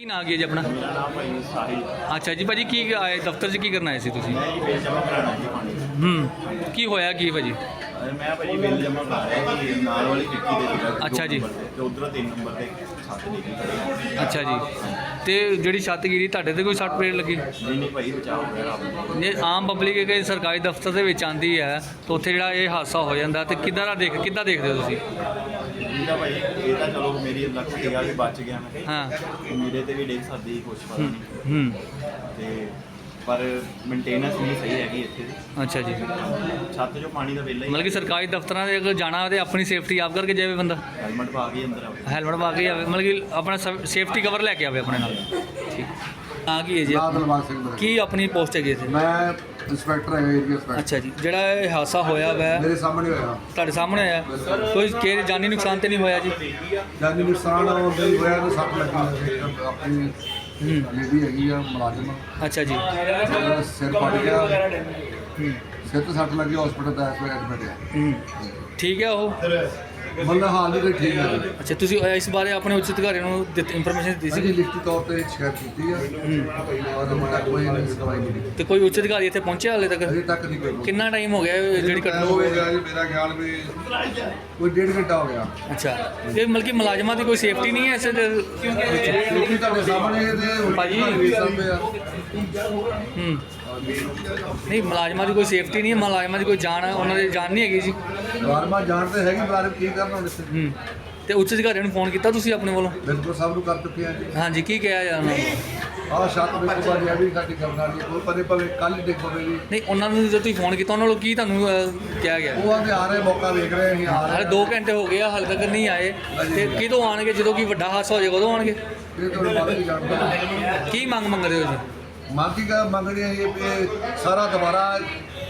ਕੀ ਨਾਂ ਕੀ ਹੈ ਜੀ ਆਪਣਾ? ਮੇਰਾ ਨਾਮ ਭਾਈ ਸਾਹਿਲ ਅੱਛਾ ਜੀ ਭਾਜੀ ਕੀ ਆਏ ਦਫ਼ਤਰ 'ਚ ਕੀ ਕਰਨ ਆਏ ਸੀ ਤੁਸੀਂ? ਮੈਂ ਜੀ ਬਿੱਲ ਜਮ੍ਹਾਂ ਕਰਾਉਣਾ ਜੀ ਪਾਣੀ ਹੂੰ ਕੀ ਹੋਇਆ ਕੀ ਭਾਜੀ? ਮੈਂ ਭਾਈ ਬਿੱਲ ਜਮ੍ਹਾਂ ਕਰਾ ਰਿਹਾ ਜੀ ਨਾਲ ਵਾਲੀ ਖਿੜਕੀ ਦੇ ਜਿਹੜਾ ਦੋ ਅੱਛਾ ਜੀ। ਨੰਬਰ ਤੇ, ਤੇ ਉਧਰ ਤਿੰਨ ਨੰਬਰ ਤੇ ਛੱਤ ਡਿੱਗੀ ਖੜੀ ਹੈ। ਅੱਛਾ ਜੀ। ਤੇ ਜਿਹੜੀ ਛੱਤ ਗਿਰੀ ਤੁਹਾਡੇ ਤੇ ਕੋਈ ਸੱਟ ਪੇੜ ਲੱਗੀ? ਨਹੀਂ ਨਹੀਂ ਭਾਈ ਬਚਾਓ ਹੋਇਆ ਰੱਬ ਦਾ। ਜੇ ਆਮ ਪਬਲਿਕ ਕਿ ਸਰਕਾਰੀ ਦਫ਼ਤਰ ਦੇ ਵਿੱਚ ਆਂਦੀ ਹੈ ਤਾਂ ਉੱਥੇ ਜਿਹੜਾ ਇਹ ਹਾਦਸਾ ਹੋ ਜਾਂਦਾ ਤੇ ਕਿੱਦਾਂ ਦਾ ਦੇਖ ਕਿੱਦਾਂ ਦੇਖਦੇ ਹੋ ਤੁਸੀਂ? ਇਹਦਾ ਭਾਈ ਇਹ ਤਾਂ ਚਲੋ ਮੇਰੀ ਲੱਕ ਸੀਗਾ ਵੀ ਬਚ ਗਿਆ ਮੈਂ। ਹਾਂ। ਮੇਰੇ ਤੇ ਵੀ ਡਿੱਗ ਸਕਦੀ ਕੁਝ ਪਤਾ ਨਹੀਂ। ਹੂੰ। ਤੇ ਪਰ ਮੇਨਟੇਨੈਂਸ ਨਹੀਂ ਸਹੀ ਹੈਗੀ ਇੱਥੇ ਦੀ। ਅੱਛਾ ਜੀ। ਛੱਤ 'ਚੋਂ ਪਾਣੀ ਦਾ ਵੇਲਾ ਹੀ ਮਤਲਬ ਕਿ ਸਰਕਾਰੀ ਦਫ਼ਤਰਾਂ ਦੇ ਅਗਰ ਜਾਣਾ ਤੇ ਆਪਣੀ ਸੇਫਟੀ ਆਪ ਕਰਕੇ ਜਾਵੇ ਬੰਦਾ? ਹੈਲਮਟ ਪਾ ਕੇ ਹੀ ਅੰਦਰ ਆਵੇ। ਹੈਲਮਟ ਪਾ ਕੇ ਜਾਵੇ ਮਤਲਬ ਕਿ ਆਪਣਾ ਸੇਫਟੀ ਕਵਰ ਲੈ ਕੇ ਆਵੇ ਆਪਣੇ ਨਾਲ। ਠੀਕ। ਆ ਕੀ ਹੈ ਜੀ? ਨਾ ਦਿਲਬਾਗ ਸਿੰਘ ਮੇਰੇ ਕੀ ਆਪਣੀ ਪੋਸਟ ਹੈਗੀ ਇੱਥੇ? ਮੈਂ ਇੰਸਪੈਕਟਰ ਹਾਂ ਏਰੀਆ ਇੰਸਪੈਕਟਰ ਅੱਛਾ ਜੀ ਜਿਹੜਾ ਇਹ ਹਾਦਸਾ ਹੋਇਆ ਵੈ ਮੇਰੇ ਸਾਹਮਣੇ ਹੋਇਆ। ਤੁਹਾਡੇ ਸਾਹਮਣੇ ਆਇਆ? ਕੋਈ ਕਿਸੇ ਜਾਨੀ ਨੁਕਸਾਨ ਤੇ ਨਹੀਂ ਹੋਇਆ ਜੀ? ਜਾਨੀ ਨੁਕਸਾਨ ਉਹਦੇ ਹੀ ਹੋਇਆ ਤੇ ਸੱਟ ਲੱਗੀ ਹੋਈ ਹੈ। ਆਪਣੀ ਹੂੰ। ਲੇਡੀ ਹੈਗੀ ਆ ਮੁਲਾਜ਼ਮ ਅੱਛਾ ਜੀ। ਉਹਦਾ ਸਿਰ ਫਟ ਗਿਆ। ਹੂੰ। ਸਿਰ ਤੇ ਸੱਟ ਲੱਗੀ ਹਸਪੀਟਲ ਦਾ ਐਡਮਿਟ ਹੈ ਹੂੰ। ਠੀਕ ਹੈ ਉਹ? ਮਤਲਬ ਹਾਲ ਹੀ ਤੇ ਠੀਕ ਹੈ। ਅੱਛਾ ਤੁਸੀਂ ਇਸ ਬਾਰੇ ਆਪਣੇ ਉੱਚ ਅਧਿਕਾਰੀਆਂ ਨੂੰ ਇਨਫੋਰਮੇਸ਼ਨ ਦਿੱਤੀ ਅਸੀਂ ਸੀ ਲਿਖਤੀ ਤੌਰ ਤੇ ਸ਼ਿਕਾਇਤ ਕੀਤੀ ਹੈ। ਔਰ ਮੁੰਡਾ ਕੋਈ ਨਹੀਂ ਦਵਾਈ ਨਹੀਂ ਦਿੱਤੀ। ਤੇ ਕੋਈ ਉੱਚ ਅਧਿਕਾਰੀ ਇੱਥੇ ਪਹੁੰਚਿਆ ਹਾਲੇ ਤੱਕ? ਅਜੇ ਤੱਕ ਨਹੀਂ ਕੋਈ ਕਿੰਨਾ ਟਾਈਮ ਹੋ ਗਿਆ ਜਿਹੜੀ ਘਟਨਾ ਹੋ ਗਿਆ ਜੀ ਮੇਰਾ ਖਿਆਲ ਵੀ ਕੋਈ ਡੇਢ ਘੰਟਾ ਹੋ ਗਿਆ। ਅੱਛਾ। ਇਹ ਮਤਲਬ ਕਿ ਮੁਲਾਜ਼ਮਾਂ ਦੀ ਕੋਈ ਸੇਫਟੀ ਨਹੀਂ ਹੈ ਇਸ ਦੇ? ਕਿਉਂਕਿ ਤੁਹਾਡੇ ਸਾਹਮਣੇ ਇਹਦੇ ਭਾਜੀ। ਆ। ਹੂੰ। ਨਹੀਂ ਮੁਲਾਜ਼ਮਾਂ ਦੀ ਕੋਈ ਸੇਫਟੀ ਨਹੀਂ ਹੈ ਮੁਲਾਜ਼ਮਾਂ ਦੀ ਕੋਈ ਜਾਨ ਉਹਨਾਂ ਦੀ ਜਾਨ ਨਹੀਂ ਹੈਗੀ ਜੀ। ਵਾਰਮਾ ਜਾਣਦੇ ਹੈਗੀ ਬਾਰੇ ਕੀ ਕਰਨਾ ਇੱਥੇ ਹੂੰ। ਤੇ ਉੱਚ ਅਧਿਕਾਰੀਆਂ ਨੂੰ ਫੋਨ ਕੀਤਾ ਤੁਸੀਂ ਆਪਣੇ ਵੱਲੋਂ? ਬਿਲਕੁਲ ਸਭ ਨੂੰ ਕਰ ਚੁੱਕੇ ਆ ਜੀ। ਹਾਂਜੀ ਕੀ ਕਿਹਾ ਜਾ ਉਹਨਾਂ ਨੂੰ? ਆਹ ਛੱਤ ਵਿੱਚ ਬਾਜੀ ਆ ਵੀ ਸਾਡੀ ਕਰਨ ਵਾਲੀ ਕੋਈ ਪਰੇ ਪਵੇ ਕੱਲ ਪਵੇ ਜੀ ਨਹੀਂ ਉਹਨਾਂ ਨੂੰ ਜਦੋਂ ਤੁਸੀਂ ਫੋਨ ਕੀਤਾ ਉਹਨਾਂ ਨੂੰ ਕੀ ਤੁਹਾਨੂੰ ਅਹ, ਕਿਹਾ ਗਿਆ? ਉਹ ਆਂਦੇ ਆ ਰਹੇ ਮੌਕਾ ਵੇਖ ਰਹੇ ਅਸੀਂ ਆ ਹਾਲੇ ਰਹੇ 2 ਘੰਟੇ ਹੋ ਗਏ ਆ ਹਾਲੇ ਤੱਕ ਨਹੀਂ ਆਏ ਤੇ ਕਿਦੋਂ ਆਣਗੇ ਜਦੋਂ ਕੀ ਵੱਡਾ ਹਾਦਸਾ ਹੋ ਜਾਏਗਾ ਉਦੋਂ ਆਣਗੇ ਇਹ ਤੁਹਾਡੇ ਬਾਰੇ ਵੀ ਜਾਣਦਾ ਕੀ ਮੰਗ ਮੰਗਦੇ ਹੋ ਜੀ ਮੰਗੀ ਕਾ ਮੰਗਣੀ ਹੈ ਇਹ ਵੀ ਇਹ ਸਾਰਾ ਦੁਬਾਰਾ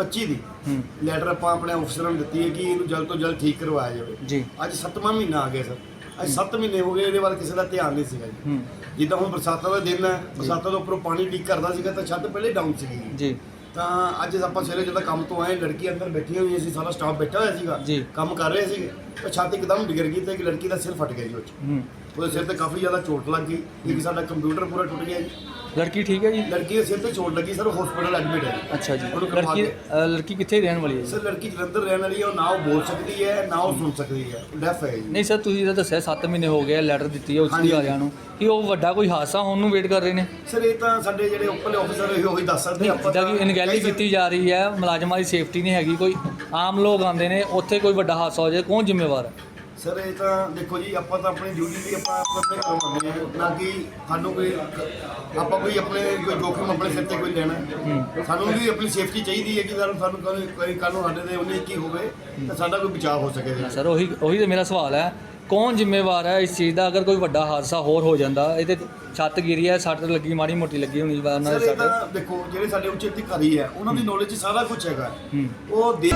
25 ਦੀ। ਲੈਟਰ ਆਪਾਂ ਆਪਣੇ ਅਫਸਰਾਂ ਨੂੰ ਦਿੱਤੀ ਹੈ ਕਿ ਇਹਨੂੰ ਜਲਦ ਤੋਂ ਜਲਦ ਠੀਕ ਕਰਵਾਇਆ ਜਾਵੇ। ਜੀ। ਅੱਜ ਸੱਤਵਾਂ ਮਹੀਨਾ ਆ ਗਿਆ ਸਰ। ਅੱਜ ਸੱਤ ਮਹੀਨੇ ਹੋ ਗਏ ਇਹਦੇ ਵੱਲ ਕਿਸੇ ਦਾ ਧਿਆਨ ਨਹੀਂ ਸੀਗਾ ਜੀ। ਜਿੱਦਾਂ ਹੁਣ ਬਰਸਾਤਾਂ ਦਾ ਦਿਨ ਹੈ ਬਰਸਾਤਾਂ ਤੋਂ ਉੱਪਰੋਂ ਪਾਣੀ ਲੀਕ ਕਰਦਾ ਸੀਗਾ ਤਾਂ ਛੱਤ ਪਹਿਲੇ ਡਾਊਨ ਸੀਗੀ। ਜੀ। ਤਾਂ ਅੱਜ ਆਪਾਂ ਸਵੇਰੇ ਜਦੋਂ ਕੰਮ ਤੋਂ ਆਏ ਲੜਕੀ ਅੰਦਰ ਬੈਠੀ ਹੋਈ ਸੀ ਸਾਰਾ ਸਟਾਫ ਬੈਠਾ ਹੋਇਆ ਸੀਗਾ। ਕੰਮ ਕਰ ਰਹੇ ਸੀਗੇ। ਛੱਤ ਇੱਕਦਮ ਡਿੱਗ ਗਈ ਤੇ ਇੱਕ ਲੜਕੀ ਦਾ ਸਿਰ ਫਟ ਗਿਆ ਜੀ ਉਹ 'ਚ। ਹੂੰ। ਉਹਦੇ ਸਿਰ ਤੇ ਕਾਫੀ ਜ਼ਿਆਦਾ ਚੋਟ ਲੱਗ ਗਈ। ਇੱਕ ਸਾਡਾ ਕੰਪਿਊਟਰ ਪੂਰਾ ਟੁੱਟ ਗਿਆ ਜੀ। ਲੜਕੀ ਠੀਕ ਹੈ ਜੀ? ਲੜਕੀ ਦੇ ਸਿਰ ਤੇ ਚੋਟ ਲੱਗੀ ਸਰ ਹਸਪੀਟਲ ਐਡਮਿਟ ਹੈ। ਅੱਛਾ ਜੀ। ਉਹਨੂੰ ਕਰਵਾ ਲੜਕੀ ਕੇ- ਅ, ਲੜਕੀ ਕਿੱਥੇ ਰਹਿਣ ਵਾਲੀ ਹੈ ਜੀ? ਸਰ ਲੜਕੀ ਜਲੰਧਰ ਰਹਿਣ ਵਾਲੀ ਹੈ ਉਹ ਨਾ ਉਹ ਬੋਲ ਸਕਦੀ ਹੈ ਨਾ ਉਹ ਸੁਣ ਸਕਦੀ ਹੈ। ਡੈਫ ਹੈ ਜੀ। ਨਹੀਂ ਸਰ ਤੁਸੀਂ ਤਾਂ ਦੱਸਿਆ 7 ਮਹੀਨੇ ਹੋ ਗਏ ਲੈਟਰ ਦਿੱਤੀ ਹੈ ਹਾਂਜੀ। ਅਧਿਕਾਰੀਆਂ ਨੂੰ। ਕਿ ਉਹ ਵੱਡਾ ਕੋਈ ਹਾਦਸਾ ਹੋਣ ਨੂੰ ਵੇਟ ਕਰ ਰਹੇ ਨੇ? ਸਰ ਇਹ ਤਾਂ ਸਾਡੇ ਜਿਹੜੇ ਉੱਪਰਲੇ ਅਫਸਰ ਇਹ ਉਹੀ ਦੱਸ ਸਕਦੇ ਜਿੱਦਾਂ ਕਿ ਇਨਗੈਲੀ ਕੀਤੀ ਜਾ ਰਹੀ ਹੈ ਮੁਲਾਜ਼ਮਾਂ ਦੀ ਸੇਫਟੀ ਨਹੀਂ ਹੈਗੀ ਕੋਈ। ਆਮ ਲੋਕ ਆਉਂਦੇ ਨੇ ਉੱਥੇ ਕੋਈ ਵੱਡਾ ਹਾਦਸਾ ਹੋ ਜਾਏ ਕੌਣ ਜ਼ਿੰਮੇਵਾਰ ਹੈ ਸਰ ਇਹ ਤਾਂ ਦੇਖੋ ਜੀ ਆਪਾਂ ਤਾਂ ਆਪਣੀ ਡਿਊਟੀ ਵੀ ਆਪਾਂ ਆਪਣੇ ਘਰੋਂ ਆਉਂਦੇ ਹਾਂ ਨਾ ਕਿ ਸਾਨੂੰ ਕੋਈ ਆਪਾਂ ਕੋਈ ਆਪਣੇ ਕੋਈ ਜੋਖਮ ਆਪਣੇ ਸਿਰ ਤੇ ਕੋਈ ਲੈਣਾ। ਸਾਨੂੰ ਵੀ ਆਪਣੀ ਸੇਫਟੀ ਚਾਹੀਦੀ ਹੈ ਕਿ ਸਾਨੂੰ ਸਾਨੂੰ ਕੋਈ ਕੱਲ ਨੂੰ ਸਾਡੇ ਤੇ ਉਹਨੇ ਕੀ ਹੋਵੇ ਤਾਂ ਸਾਡਾ ਕੋਈ ਬਚਾਅ ਹੋ ਸਕੇ। ਸਰ ਉਹੀ ਉਹੀ ਤਾਂ ਮੇਰਾ ਸਵਾਲ ਹੈ ਕੌਣ ਜ਼ਿੰਮੇਵਾਰ ਹੈ ਇਸ ਚੀਜ਼ ਦਾ? ਅਗਰ ਕੋਈ ਵੱਡਾ ਹਾਦਸਾ ਹੋਰ ਹੋ ਜਾਂਦਾ ਇਹ ਤੇ ਛੱਤ ਗਿਰੀ ਹੈ ਸੱਟ ਲੱਗੀ ਮਾੜੀ ਮੋਟੀ ਲੱਗੀ ਹੋਣੀ ਵਾ ਉਹਨਾਂ ਸਰ ਦੇ ਇਹ ਸੱਟ। ਤਾਂ ਦੇਖੋ ਜਿਹੜੇ ਸਾਡੇ ਉੱਚ ਅਧਿਕਾਰੀ ਹੈ ਉਹਨਾਂ ਦੀ ਨੌਲੇਜ ਸਾਰਾ ਕੁਝ ਹੈਗਾ। ਉਹ ਦੇ